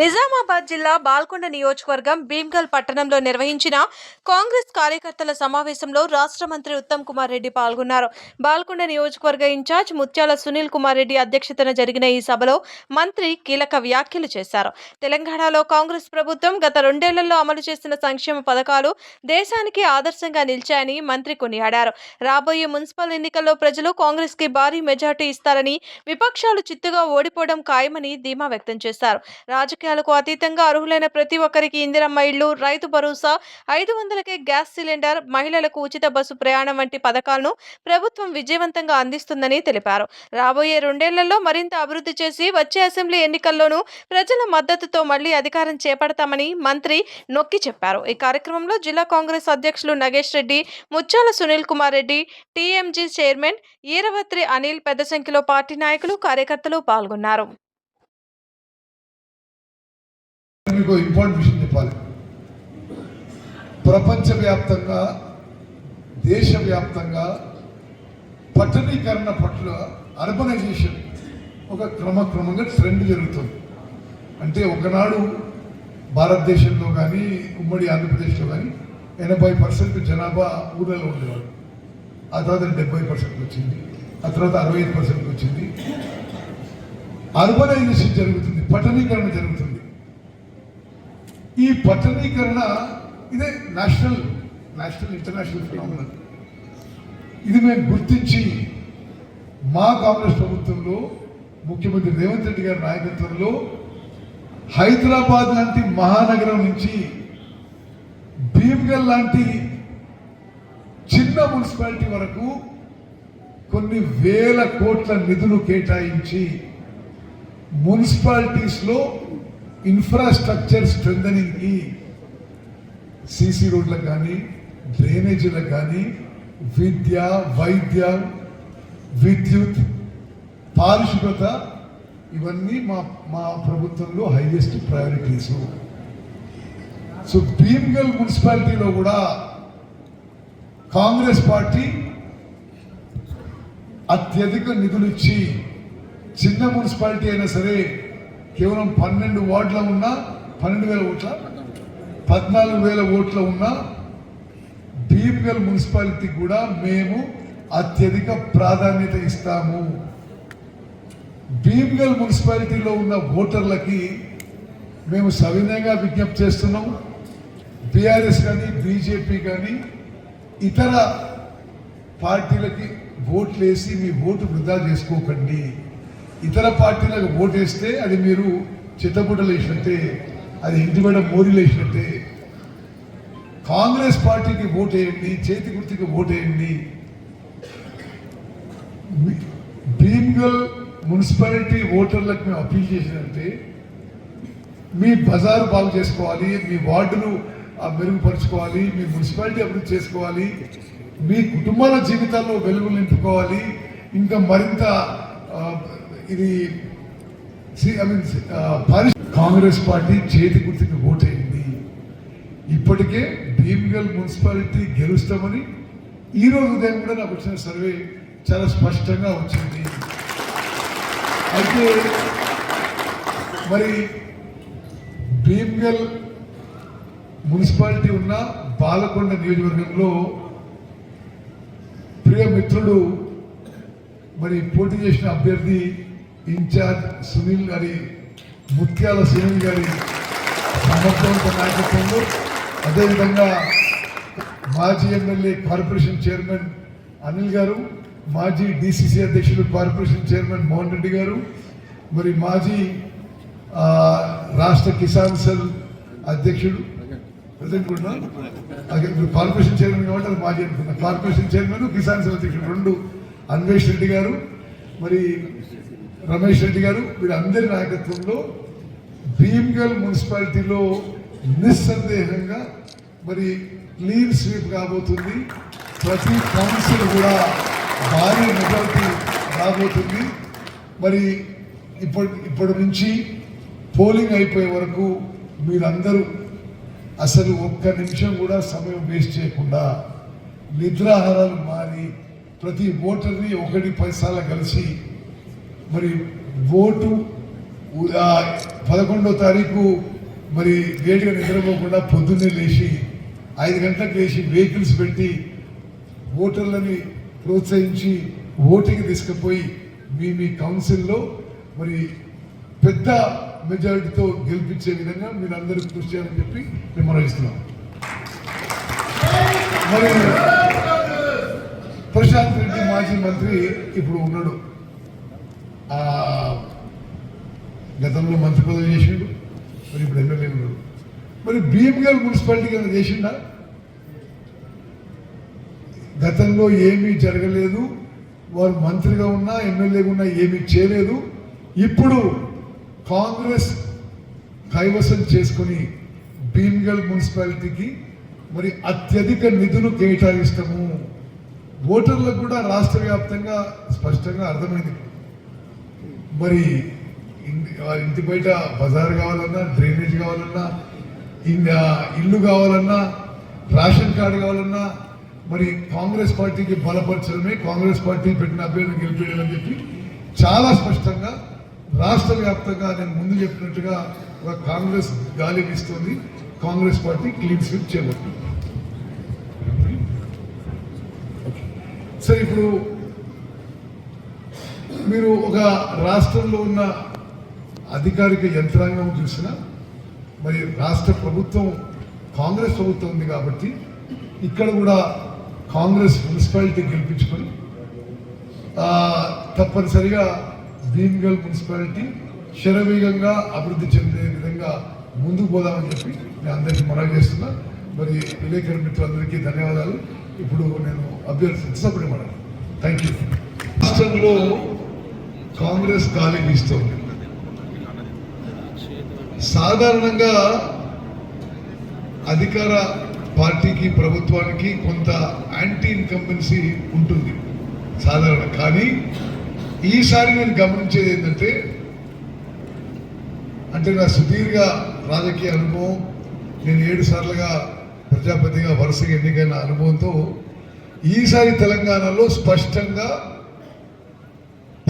నిజామాబాద్ జిల్లా బాల్కొండ నియోజకవర్గం భీమ్గల్ పట్టణంలో నిర్వహించిన కాంగ్రెస్ కార్యకర్తల సమావేశంలో రాష్ట్ర మంత్రి ఉత్తమ్ కుమార్ రెడ్డి పాల్గొన్నారు. బాల్కొండ నియోజకవర్గ ఇన్ఛార్జ్ ముత్యాల సునీల్ కుమార్ రెడ్డి అధ్యక్షతన జరిగిన ఈ సభలో మంత్రి కీలక వ్యాఖ్యలు చేశారు. తెలంగాణలో కాంగ్రెస్ ప్రభుత్వం గత రెండేళ్ళలో అమలు చేసిన సంక్షేమ పథకాలు దేశానికి ఆదర్శంగా నిలిచాయని మంత్రి కొనియాడారు. రాబోయే మున్సిపల్ ఎన్నికల్లో ప్రజలు కాంగ్రెస్కి భారీ మెజార్టీ ఇస్తారని విపక్షాలు చిత్తుగా ఓడిపోవడం ఖాయమని ధీమా వ్యక్తం చేశారు. రాజకీయాలకు అతీతంగా అర్హులైన ప్రతి ఒక్కరికి ఇందిరమ్మ ఇళ్ళు రైతు భరోసా ఐదు వందలకే గ్యాస్ సిలిండర్ మహిళలకు ఉచిత బస్సు ప్రయాణం వంటి పథకాలను ప్రభుత్వం విజయవంతంగా అందిస్తుందని తెలిపారు. రాబోయే రెండేళ్ళలో మరింత అభివృద్ధి చేసి వచ్చే అసెంబ్లీ ఎన్నికల్లోనూ ప్రజల మద్దతుతో మళ్ళీ అధికారం చేపడతామని మంత్రి నొక్కి చెప్పారు. ఈ కార్యక్రమంలో జిల్లా కాంగ్రెస్ అధ్యక్షులు Nagesh Reddy Muchchala Sunil Kumar Reddy T M G chairman Eeravatri Anil పెద్ద సంఖ్యలో పార్టీ నాయకులు కార్యకర్తలు పాల్గొన్నారు. మీకు ఇంపార్టెంట్ విషయం చెప్పాలి. ప్రపంచవ్యాప్తంగా దేశవ్యాప్తంగా పట్టణీకరణ పట్ల అర్బనైజేషన్ ఒక క్రమక్రమంగా ట్రెండ్ జరుగుతుంది. అంటే ఒకనాడు భారతదేశంలో కానీ ఉమ్మడి ఆంధ్రప్రదేశ్లో కానీ ఎనభై పర్సెంట్ జనాభా ఊళ్ళలో ఉండేవాడు ఆ తర్వాత డెబ్బై పర్సెంట్ వచ్చింది. ఆ తర్వాత అరవై ఐదు పర్సెంట్ వచ్చింది. అర్బనైజేషన్ జరుగుతుంది పట్టణీకరణ జరుగుతుంది. ఈ పట్టణీకరణ ఇదే నేషనల్ నేషనల్ ఇంటర్నేషనల్ ఫినామినల్ ఇది మేము గుర్తించి మా కాంగ్రెస్ ప్రభుత్వంలో ముఖ్యమంత్రి రేవంత్ రెడ్డి గారి నాయకత్వంలో హైదరాబాద్ లాంటి మహానగరం నుంచి భీమ్గల్ లాంటి చిన్న మున్సిపాలిటీ వరకు కొన్ని వేల కోట్ల నిధులు కేటాయించి మున్సిపాలిటీస్లో ఇన్ఫ్రాస్ట్రక్చర్ స్ట్రెంథనింగ్కి సీసీ రోడ్లకు కానీ డ్రైనేజీలకు కానీ విద్య వైద్య విద్యుత్ పారిశుభ్రత ఇవన్నీ మా మా ప్రభుత్వంలో హైయెస్ట్ ప్రయారిటీస్. సో భీమ్గల్ మున్సిపాలిటీలో కూడా కాంగ్రెస్ పార్టీ అత్యధిక నిధులు ఇచ్చి చిన్న మున్సిపాలిటీ అయినా సరే కేవలం పన్నెండు వార్డుల ఉన్న పన్నెండు వేల ఓట్ల పద్నాలుగు వేల ఓట్ల ఉన్న బీపీఎల్ మున్సిపాలిటీ కూడా మేము అత్యధిక ప్రాధాన్యత ఇస్తాము. భీమ్గల్ మున్సిపాలిటీలో ఉన్న ఓటర్లకి మేము సవినయంగా విజ్ఞప్తి చేస్తున్నాం. బీఆర్ఎస్ కానీ బీజేపీ కానీ ఇతర పార్టీలకి ఓట్లు వేసి మీ ఓటు వృధా చేసుకోకండి. ఇతర పార్టీలకు ఓటేస్తే వేస్తే అది మీరు చిత్తపుట్టలు వేసినట్టే అది ఇంటిబడ మోరీలు వేసినట్టే. కాంగ్రెస్ పార్టీకి ఓటేయండి వేయండి చేతి గుర్తుకి ఓటేయండి. వేయండి భీమ్గల్ మున్సిపాలిటీ ఓటర్లకు మేము అప్పీల్ చేసినంటే మీ బజారు బాగు చేసుకోవాలి మీ వార్డులు మెరుగుపరుచుకోవాలి మీ మున్సిపాలిటీ అభివృద్ధి చేసుకోవాలి మీ కుటుంబాల జీవితాల్లో వెలుగులు నింపుకోవాలి ఇంకా మరింత ఇది ఐ మీన్ కాంగ్రెస్ పార్టీ చేతి గుర్తుకి ఓటేయండి ఇప్పటికే భీమ్గల్ మున్సిపాలిటీ గెలుస్తామని ఈరోజు ఉదయం కూడా నాకు వచ్చిన సర్వే చాలా స్పష్టంగా వచ్చింది. అయితే మరి భీమ్గల్ మున్సిపాలిటీ ఉన్న బాలకొండ నియోజకవర్గంలో ప్రియ మిత్రుడు మరి పోటీ చేసిన అభ్యర్థి ఇన్ఛార్జ్ సునీల్ గారి ముత్యాల సునీల్ గారి సమర్థవంత నాయకత్వంలో అదేవిధంగా మాజీ ఎమ్మెల్యే కార్పొరేషన్ చైర్మన్ అనిల్ గారు మాజీ డిసిసి అధ్యక్షులు కార్పొరేషన్ చైర్మన్ మోహన్ రెడ్డి గారు మరి మాజీ రాష్ట్ర కిసాన్ సెల్ అధ్యక్షుడు ప్రజెంట్ కూడా కార్పొరేషన్ చైర్మన్ కాబట్టి అది మాజీ అనుకున్నా. కార్పొరేషన్ చైర్మన్ కిసాన్ సెల్ అధ్యక్షుడు రెండు అన్వేష్ రెడ్డి గారు. మరి రమేష్ రెడ్డి గారు వీరందరి నాయకత్వంలో భీమ్గల్ మున్సిపాలిటీలో నిస్సందేహంగా మరి క్లీన్ స్వీప్ కాబోతుంది. ప్రతి కౌన్సిల్ కూడా భారీ మెజార్టీ రాబోతుంది మరి ఇప్పటి ఇప్పటి నుంచి పోలింగ్ అయిపోయే వరకు మీరందరూ అసలు ఒక్క నిమిషం కూడా సమయం వేస్ట్ చేయకుండా నిద్రాహారాలు మారి ప్రతి ఓటర్ని ఒకటి పైసాల కలిసి మరి ఓటు పదకొండో తారీఖు మరి లేటుగా నిద్రపోకుండా పొద్దున్నే లేచి ఐదు గంటలకు లేచి వెహికల్స్ పెట్టి ఓటర్లని ప్రోత్సహించి ఓటింగ్ తీసుకుపోయి మీ మీ కౌన్సిల్లో మరి పెద్ద మెజారిటీతో గెలిపించే విధంగా మీరందరూ కృషి చేయాలని చెప్పి మేము మనవిస్తున్నాం మరి ప్రశాంత్ రెడ్డి మాజీ మంత్రి ఇప్పుడు ఉన్నాడు. గతంలో మంత్రి పదవి చేసిండు మరి ఇప్పుడు ఎమ్మెల్యే ఉన్నాడు. మరి భీమ్గల్ మున్సిపాలిటీ ఏమైనా చేసిండా? గతంలో ఏమీ జరగలేదు. వారు మంత్రిగా ఉన్నా ఎమ్మెల్యేగా ఉన్నా ఏమీ చేయలేదు. ఇప్పుడు కాంగ్రెస్ కైవసం చేసుకొని భీమ్గల్ మున్సిపాలిటీకి మరి అత్యధిక నిధులు కేటాయిస్తాము. ఓటర్లకు కూడా రాష్ట్ర వ్యాప్తంగా స్పష్టంగా అర్థమైంది. మరి ఇంటి బయట బజార్ కావాలన్నా డ్రైనేజ్ కావాలన్నా ఇల్లు కావాలన్నా రేషన్ కార్డు కావాలన్నా మరి కాంగ్రెస్ పార్టీకి బలపరచడమే కాంగ్రెస్ పార్టీ పెట్టిన అభ్యర్థిని గెలిపించడం అని చెప్పి చాలా స్పష్టంగా రాష్ట్ర వ్యాప్తంగా నేను ముందు చెప్పినట్టుగా ఒక కాంగ్రెస్ గాలి వీస్తుంది. కాంగ్రెస్ పార్టీ క్లీన్ స్వీప్ చేయబోతుంది. సరే ఇప్పుడు మీరు ఒక రాష్ట్రంలో ఉన్న అధికారిక యంత్రాంగం చూసినా మరి రాష్ట్ర ప్రభుత్వం కాంగ్రెస్ ప్రభుత్వం ఉంది కాబట్టి ఇక్కడ కూడా కాంగ్రెస్ మున్సిపాలిటీ గెలిపించుకొని తప్పనిసరిగా భీమ్గల్ మున్సిపాలిటీ శరవేగంగా అభివృద్ధి చెందే విధంగా ముందుకు పోదామని చెప్పి నేను అందరికీ మనవి చేస్తున్నా. మరి విలేకరు మిత్రులందరికీ ధన్యవాదాలు. ఇప్పుడు నేను అభ్యర్థించినప్పుడు మనం థ్యాంక్ యూ రాష్ట్రంలో కాంగ్రెస్ గాలి వీస్తోంది సాధారణంగా అధికార పార్టీకి ప్రభుత్వానికి కొంత యాంటీ ఇన్కంబెన్సీ ఉంటుంది. సాధారణ. కానీ ఈసారి నేను గమనించేది ఏంటంటే అంటే నా సుదీర్ఘ రాజకీయ అనుభవం నేను ఏడు సార్లుగా ప్రజాపతిగా వరుసగా ఎన్నికైన అనుభవంతో ఈసారి తెలంగాణలో స్పష్టంగా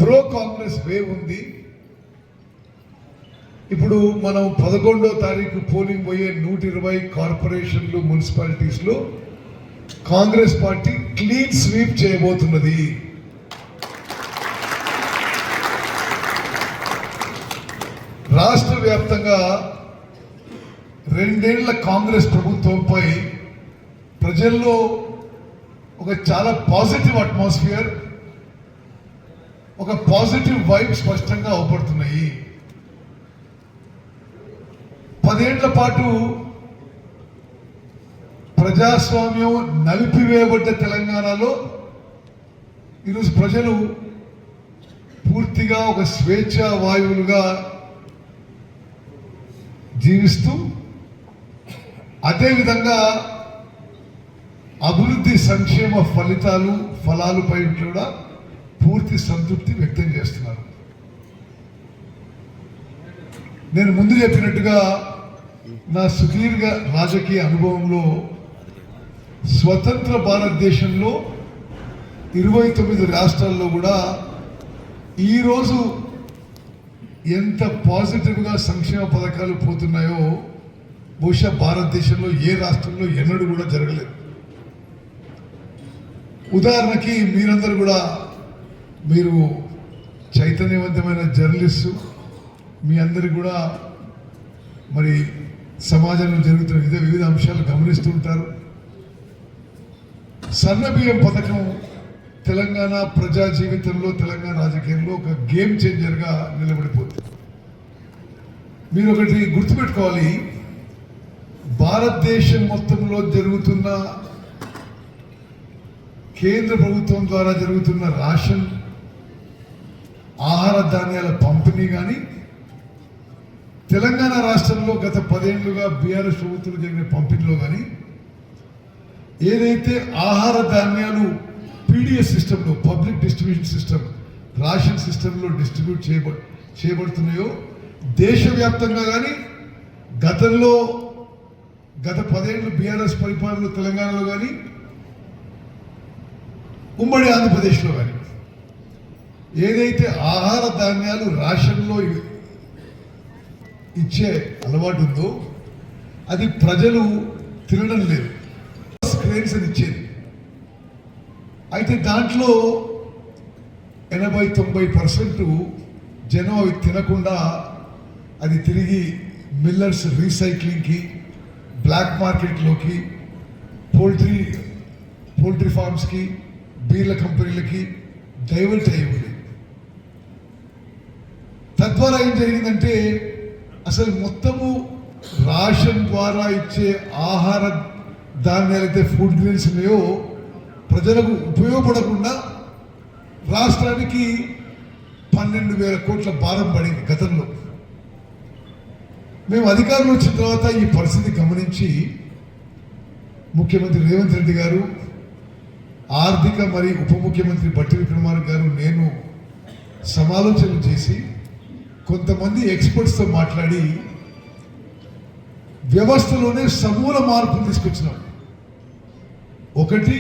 ప్రో కాంగ్రెస్ వేవ్ ఉంది. ఇప్పుడు మనం పదకొండో తారీఖు పోలింగ్ పోయే నూట ఇరవై కార్పొరేషన్లు మున్సిపాలిటీస్లో కాంగ్రెస్ పార్టీ క్లీన్ స్వీప్ చేయబోతున్నది. రాష్ట్ర వ్యాప్తంగా రెండేళ్ళ కాంగ్రెస్ ప్రభుత్వంపై ప్రజల్లో ఒక చాలా పాజిటివ్ అట్మాస్ఫియర్ ఒక పాజిటివ్ వైబ్ స్పష్టంగా అవపడుతున్నాయి. పదేళ్ళ పాటు ప్రజాస్వామ్యం నలిపివేయబడ్డ తెలంగాణలో ఈరోజు ప్రజలు పూర్తిగా ఒక స్వేచ్ఛ వాయువులుగా జీవిస్తూ అదేవిధంగా అభివృద్ధి సంక్షేమ ఫలితాలు ఫలాలపై కూడా పూర్తి సంతృప్తి వ్యక్తం చేస్తున్నారు. నేను ముందు చెప్పినట్టుగా నా సుదీర్ఘ రాజకీయ అనుభవంలో స్వతంత్ర భారతదేశంలో ఇరవై తొమ్మిది రాష్ట్రాల్లో కూడా ఈరోజు ఎంత పాజిటివ్గా సంక్షేమ పథకాలు పోతున్నాయో బహుశా భారతదేశంలో ఏ రాష్ట్రంలో ఎన్నడూ కూడా జరగలేదు. ఉదాహరణకి మీరందరూ కూడా మీరు చైతన్యవంతమైన జర్నలిస్టు మీ అందరికి కూడా మరి సమాజంలో జరుగుతున్న వివిధ వివిధ అంశాలు గమనిస్తూ ఉంటారు. సన్న బియ్యం పథకం తెలంగాణ ప్రజా జీవితంలో తెలంగాణ రాజకీయంలో ఒక గేమ్ చేంజర్గా నిలబడిపోతుంది. మీరు ఒకటి గుర్తుపెట్టుకోవాలి. భారతదేశం మొత్తంలో జరుగుతున్న కేంద్ర ప్రభుత్వం ద్వారా జరుగుతున్న రాషన్ ఆహార ధాన్యాల పంపిణీ కానీ తెలంగాణ రాష్ట్రంలో గత పదేళ్ళుగా బీఆర్ఎస్ ప్రభుత్వం జరిగిన పంపిణీలో కానీ ఏదైతే ఆహార ధాన్యాలు పీడిఎస్ సిస్టంలో పబ్లిక్ డిస్ట్రిబ్యూషన్ సిస్టమ్ రాషన్ సిస్టంలో డిస్ట్రిబ్యూట్ చేయబ చేయబడుతున్నాయో దేశవ్యాప్తంగా కానీ గతంలో గత పదేళ్ళు బీఆర్ఎస్ పరిపాలనలో తెలంగాణలో కానీ ఉమ్మడి ఆంధ్రప్రదేశ్లో కానీ ఏదైతే ఆహార ధాన్యాలు రేషన్లో ఇచ్చే అలవాటు ఉందో అది ప్రజలు తినడం లేదు. స్క్రీన్స్ అని ఇచ్చేది. అయితే దాంట్లో ఎనభై తొంభై పర్సెంట్ జనం అవి తినకుండా అది తిరిగి మిల్లర్స్ రీసైక్లింగ్కి బ్లాక్ మార్కెట్లోకి పోల్ట్రీ పోల్ట్రీ ఫార్మ్స్కి బీర్ల కంపెనీలకి డైవర్ట్ అయ్యింది తద్వారా ఏం జరిగిందంటే అసలు మొత్తము రాషన్ ద్వారా ఇచ్చే ఆహార ధాన్యాలైతే ఫుడ్ గ్రెయిన్స్ ఉన్నాయో ప్రజలకు ఉపయోగపడకుండా రాష్ట్రానికి పన్నెండు వేల కోట్ల భారం పడింది గతంలో. మేము అధికారంలో వచ్చిన తర్వాత ఈ పరిస్థితి గమనించి ముఖ్యమంత్రి రేవంత్ రెడ్డి గారు ఆర్థిక మరియు ఉప ముఖ్యమంత్రి బట్టి విక్రమార్క గారు నేను సమాలోచనలు చేసి కొంతమంది ఎక్స్పర్ట్స్తో మాట్లాడి వ్యవస్థలోనే సమూల మార్పులు తీసుకొచ్చినాం ఒకటి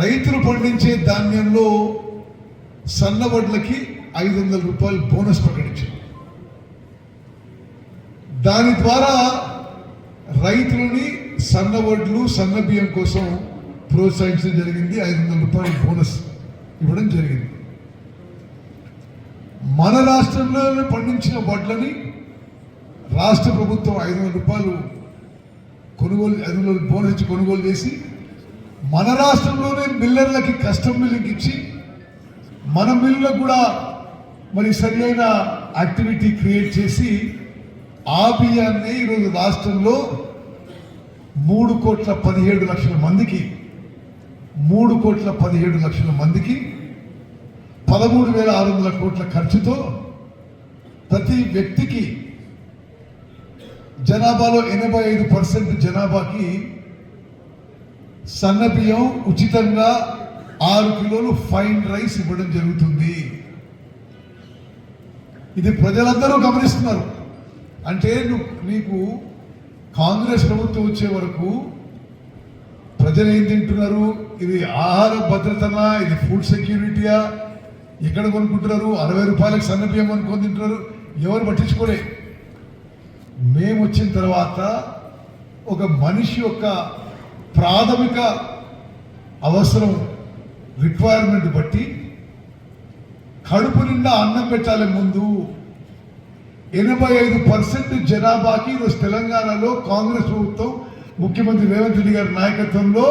రైతులు పండించే ధాన్యంలో సన్నవడ్లకి ఐదు వందల రూపాయలు బోనస్ ప్రకటించాం దాని ద్వారా రైతులని సన్నవడ్లు సన్న బియ్యం కోసం ప్రోత్సహించడం జరిగింది. ఐదు వందల రూపాయలు బోనస్ ఇవ్వడం జరిగింది. మన రాష్ట్రంలోనే పండించిన వడ్లని రాష్ట్ర ప్రభుత్వం ఐదు వందల రూపాయలు కొనుగోలు ఐదు వందల బోనస్ కొనుగోలు చేసి మన రాష్ట్రంలోనే మిల్లర్లకి కస్టమ్ మిల్లింగ్ ఇచ్చి మన మిల్లులకు కూడా మరి సరి అయిన యాక్టివిటీ క్రియేట్ చేసి ఆ బియ్యాన్ని ఈరోజు రాష్ట్రంలో మూడు కోట్ల పదిహేడు లక్షల మందికి మూడు కోట్ల పదిహేడు లక్షల మందికి పదమూడు వేల ఆరు వందల కోట్ల ఖర్చుతో ప్రతి వ్యక్తికి జనాభాలో ఎనభై ఐదు పర్సెంట్ జనాభాకి సన్న బియ్యం ఉచితంగా ఆరు కిలోలు ఫైన్ రైస్ ఇవ్వడం జరుగుతుంది. ఇది ప్రజలందరూ గమనిస్తున్నారు. అంటే నువ్వు నీకు కాంగ్రెస్ ప్రభుత్వం వచ్చే వరకు ప్రజలు ఏం తింటున్నారు? ఇది ఆహార భద్రతనా? ఇది ఫుడ్ సెక్యూరిటీయా ఎక్కడ కొనుక్కుంటున్నారు? అరవై రూపాయలకు సన్న బియ్యం కొనుక్కొని తింటున్నారు. ఎవరు పట్టించుకోలే. మేము వచ్చిన తర్వాత ఒక మనిషి యొక్క ప్రాథమిక అవసరం రిక్వైర్మెంట్ బట్టి కడుపు నిండా అన్నం పెట్టాలి ముందు ఎనభై ఐదు పర్సెంట్ జనాభాకి ఈరోజు తెలంగాణలో కాంగ్రెస్ ప్రభుత్వం ముఖ్యమంత్రి రేవంత్ రెడ్డి గారి నాయకత్వంలో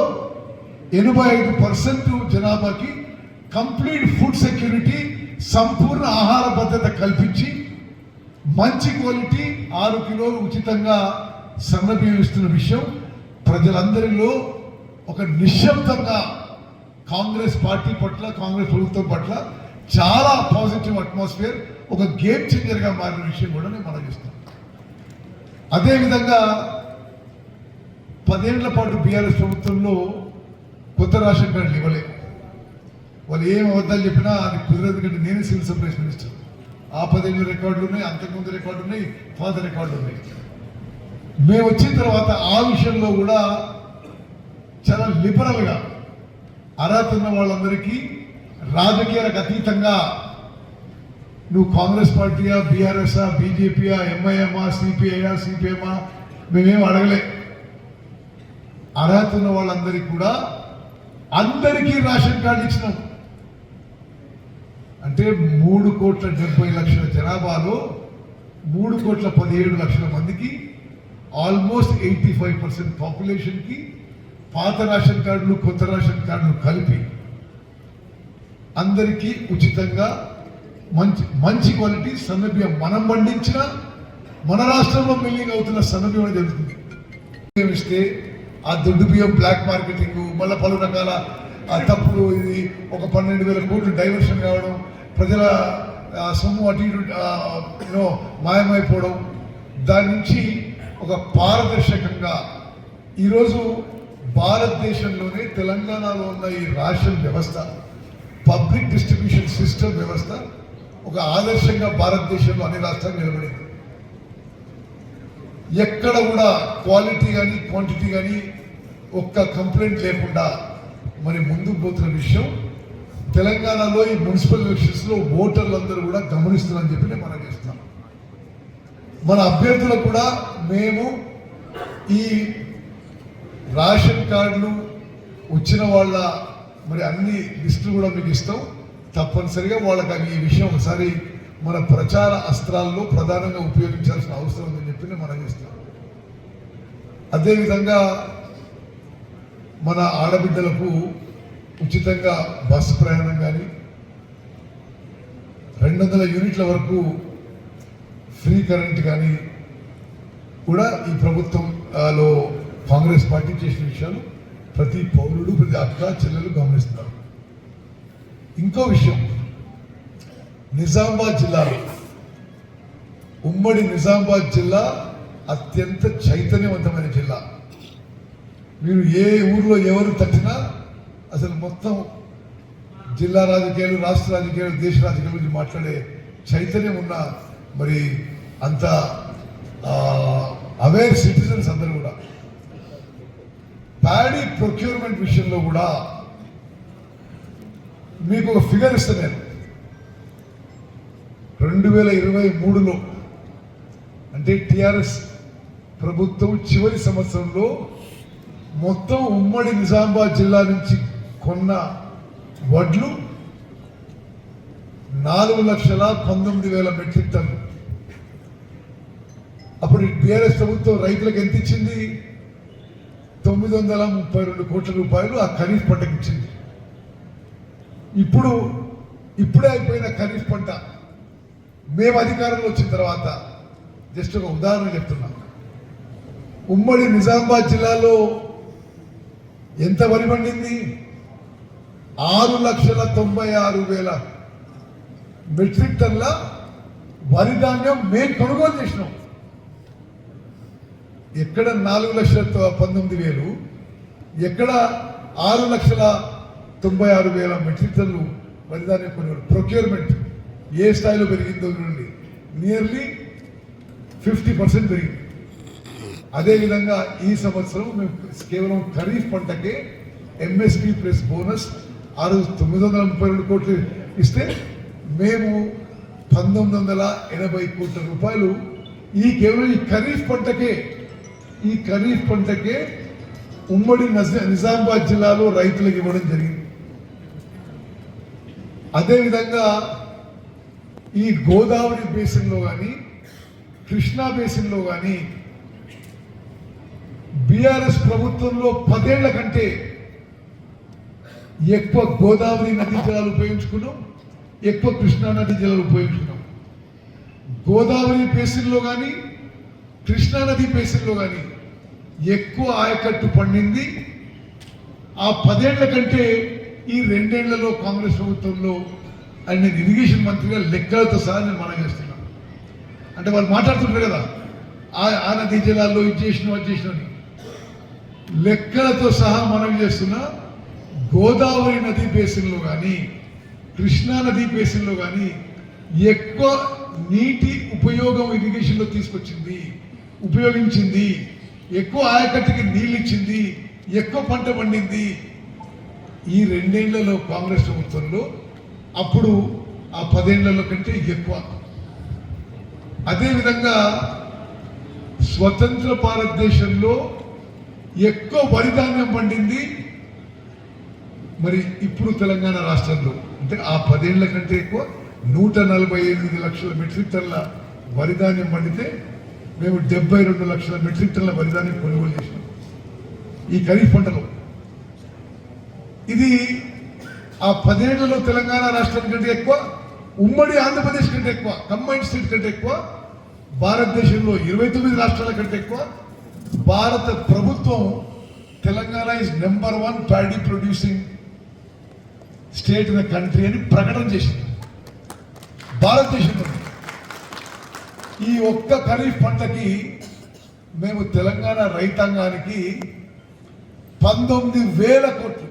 ఎనభై ఐదు పర్సెంట్ జనాభాకి కంప్లీట్ ఫుడ్ సెక్యూరిటీ సంపూర్ణ ఆహార భద్రత కల్పించి మంచి క్వాలిటీ ఆరు కిలోలు ఉచితంగా సన్నబియ్యం విషయం ప్రజలందరిలో ఒక నిశ్శబ్దంగా కాంగ్రెస్ పార్టీ పట్ల కాంగ్రెస్ ప్రభుత్వం పట్ల చాలా పాజిటివ్ అట్మాస్ఫియర్ ఒక గేమ్ చేంజర్గా మారిన విషయం కూడా నేను మనం చేస్తాను అదేవిధంగా పదేళ్ళ పాటు బీఆర్ఎస్ ప్రభుత్వంలో కొత్త రేషన్ కార్డులు ఇవ్వలేదు వాళ్ళు ఏం అబద్ధాలు చెప్పినా అది కుదరదు కంటే నేనే సివిల్ సప్లైస్ మినిస్టర్. ఆ పదిహేను రికార్డులు ఉన్నాయి అంతకుముందు రికార్డులు ఉన్నాయి పాత రికార్డులు ఉన్నాయి. మేము వచ్చిన తర్వాత ఆ విషయంలో కూడా చాలా లిబరల్గా అర్హత ఉన్న వాళ్ళందరికీ రాజకీయాలకు అతీతంగా నువ్వు కాంగ్రెస్ పార్టీయా బీఆర్ఎస్ఆ బీజేపీయా ఎంఐఎంఆ సిపిఐఆ సిపిఎంఆ మేమేం అడగలే. అర్హత ఉన్న వాళ్ళందరికీ కూడా అందరికీ రేషన్ కార్డు ఇచ్చినాం. అంటే మూడు కోట్ల డెబ్బై లక్షల జనాభాలో మూడు కోట్ల పదిహేడు లక్షల మందికి ఆల్మోస్ట్ ఎయిటీ ఫైవ్ పర్సెంట్ పాపులేషన్కి పాత రేషన్ కార్డులు కొత్త రేషన్ కార్డులు కలిపి అందరికీ ఉచితంగా మంచి మంచి క్వాలిటీ సన్నబియ్యం మనం పండించిన మన రాష్ట్రంలో మిల్లింగ్ అవుతున్న సన్నబియ్యం జరుగుతుంది. బియ్యం ఇస్తే ఆ దొడ్డు బియ్యం బ్లాక్ మార్కెటింగ్ మళ్ళీ పలు రకాల తప్పులు తప్పుడు ఇది ఒక పన్నెండు వేల కోట్లు డైవర్షన్ కావడం ప్రజల సొమ్ము అటు ఇటు మాయమైపోవడం. దాని నుంచి ఒక పారదర్శకంగా ఈరోజు భారతదేశంలోనే తెలంగాణలో ఉన్న ఈ రేషన్ వ్యవస్థ పబ్లిక్ డిస్ట్రిబ్యూషన్ సిస్టమ్ వ్యవస్థ ఒక ఆదర్శంగా భారతదేశంలో అన్ని రాష్ట్రాలు నిలబడింది. ఎక్కడ కూడా క్వాలిటీ కానీ క్వాంటిటీ కానీ ఒక్క కంప్లైంట్ లేకుండా మరి ముందుకు పోతున్న విషయం తెలంగాణలో ఈ మున్సిపల్ ఎలక్షన్స్లో ఓటర్లందరూ కూడా గమనిస్తున్నారని చెప్పి నేను మనం చేస్తున్నాను మన అభ్యర్థులకు కూడా మేము ఈ రేషన్ కార్డులు వచ్చిన వాళ్ళ మరి అన్ని లిస్టులు కూడా మీకు ఇస్తాం. తప్పనిసరిగా వాళ్ళకి ఈ విషయం ఒకసారి మన ప్రచార అస్త్రాల్లో ప్రధానంగా ఉపయోగించాల్సిన అవసరం ఉందని చెప్పి నేను మనం చేస్తాం అదేవిధంగా మన ఆడబిడ్డలకు ఉచితంగా బస్సు ప్రయాణం కానీ రెండు వందల యూనిట్ల వరకు ఫ్రీ కరెంట్ కానీ కూడా ఈ ప్రభుత్వంలో కాంగ్రెస్ పార్టీ చేసిన విషయాలు ప్రతి పౌరుడు ప్రతి అక్క చెల్లెలు గమనిస్తున్నారు. ఇంకో విషయం నిజామాబాద్ జిల్లాలో ఉమ్మడి నిజామాబాద్ జిల్లా అత్యంత చైతన్యవంతమైన జిల్లా. మీరు ఏ ఊర్లో ఎవరు తట్టినా అసలు మొత్తం జిల్లా రాజకీయాలు రాష్ట్ర రాజకీయాలు దేశ రాజకీయాల గురించి మాట్లాడే చైతన్యం ఉన్న మరి అంత అవేర్ సిటిజన్స్ అందరూ కూడా. ప్యాడీ ప్రొక్యూర్మెంట్ విషయంలో కూడా మీకు ఒక ఫిగర్ ఇస్తా నేను. రెండు వేల ఇరవై మూడులో అంటే టిఆర్ఎస్ ప్రభుత్వం చివరి సంవత్సరంలో మొత్తం ఉమ్మడి నిజామాబాద్ జిల్లా నుంచి కొన్న వడ్లు నాలుగు లక్షల పంతొమ్మిది వేల మెట్రిక్ టన్ను. అప్పుడు టీఆర్ఎస్ ప్రభుత్వం రైతులకు ఎంత ఇచ్చింది? తొమ్మిది వందల ముప్పై రెండు కోట్ల రూపాయలు ఆ ఖరీఫ్ పంటకి ఇచ్చింది. ఇప్పుడు ఇప్పుడే అయిపోయిన ఖరీఫ్ పంట. మేము అధికారంలో వచ్చిన తర్వాత జస్ట్ ఒక ఉదాహరణ చెప్తున్నాం. ఉమ్మడి నిజామాబాద్ జిల్లాలో ఎంత వరి పండింది? ఆరు లక్షల తొంభై ఆరు వేల మెట్రిక్ టన్ల వరి ధాన్యం మేము కొనుగోలు చేసినాం. ఎక్కడ నాలుగు లక్షల పంతొమ్మిది వేలు ఎక్కడ ఆరు లక్షల తొంభై ఆరు వేల మెట్రిక్ టన్లు వరి ధాన్యం కొనుగోలు ప్రొక్యూర్మెంట్ ఏ స్థాయిలో పెరిగిందో నుండి నియర్లీ ఫిఫ్టీ పర్సెంట్ పెరిగింది. అదేవిధంగా ఈ సంవత్సరం మేము కేవలం ఖరీఫ్ పంటకే ఎంఎస్పి ప్లస్ బోనస్ ఆరు తొమ్మిది వందల ముప్పై రెండు కోట్లు ఇస్తే మేము పంతొమ్మిది వందల ఎనభై కోట్ల రూపాయలు ఈ కేవలం ఈ ఖరీఫ్ పంటకే ఈ ఖరీఫ్ పంటకే ఉమ్మడి నజ- నిజామాబాద్ జిల్లాలో రైతులకు ఇవ్వడం జరిగింది. అదేవిధంగా ఈ గోదావరి బేసిన్లో కానీ కృష్ణా బేసిన్లో కానీ బీఆర్ఎస్ ప్రభుత్వంలో పదేళ్ళ కంటే ఎక్కువ గోదావరి నది జలాలు ఉపయోగించుకున్నాం ఎక్కువ కృష్ణా నది జలాలు ఉపయోగించుకున్నాం. గోదావరి బేసిన్లో కానీ కృష్ణా నది బేసిన్లో కానీ ఎక్కువ ఆయకట్టు పండింది. ఆ పదేళ్ళ కంటే ఈ రెండేళ్ళలో కాంగ్రెస్ ప్రభుత్వంలో ఆయన ఇరిగేషన్ మంత్రిగా లెక్కలతో సహా నేను మనం చేస్తున్నాను అంటే వాళ్ళు మాట్లాడుతుంటారు కదా ఆ- ఆ నదీ జలాల్లో ఇది చేసిన అది చేసిన అని. లెక్కలతో సహా మనం చేస్తున్నా గోదావరి నదీ బేసిన్లో కానీ కృష్ణా నదీ బేసిన్లో కానీ ఎక్కువ నీటి ఉపయోగం ఇరిగేషన్లో తీసుకొచ్చింది ఉపయోగించింది ఎక్కువ ఆయకట్టుకి నీళ్ళు ఇచ్చింది ఎక్కువ పంట పండింది. ఈ రెండేళ్ళలో కాంగ్రెస్ ప్రభుత్వంలో అప్పుడు ఆ పదేళ్ళలో కంటే ఎక్కువ. అదేవిధంగా స్వతంత్ర భారతదేశంలో ఎక్కువ వరిధాన్యం పండింది మరి ఇప్పుడు తెలంగాణ రాష్ట్రంలో అంటే ఆ పదేళ్ళ కంటే ఎక్కువ నూట నలభై ఎనిమిది లక్షల మెట్రిక్ టన్ల వరిధాన్యం పండితే మేము డెబ్బై రెండు లక్షల మెట్రిక్ టన్ల వరిధాన్యం కొనుగోలు చేసినాం. ఈ ఖరీఫ్ పంటలో. ఇది ఆ పదేళ్ళలో తెలంగాణ రాష్ట్రం కంటే ఎక్కువ ఉమ్మడి ఆంధ్రప్రదేశ్ కంటే ఎక్కువ కంబైన్డ్ స్టేట్ కంటే ఎక్కువ భారతదేశంలో ఇరవై తొమ్మిది రాష్ట్రాల కంటే ఎక్కువ భారత ప్రభుత్వం Telangana is number one paddy producing state in the country అని ప్రకటన చేసింది. భారతదేశంలో. ఈ ఒక్క ఖరీఫ్ పంటకి మేము తెలంగాణ రైతాంగానికి పంతొమ్మిది వేల కోట్లు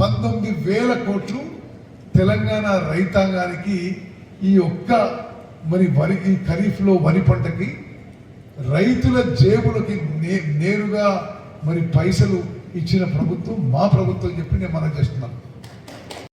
పంతొమ్మిది వేల కోట్లు తెలంగాణ రైతాంగానికి ఈ ఒక్క మరి వరి ఈ ఖరీఫ్లో వరి పంటకి రైతుల జేబులకి నే నేరుగా మరి పైసలు ఇచ్చిన ప్రభుత్వం మా ప్రభుత్వం చెప్పి నేను మనం చేస్తున్నాను.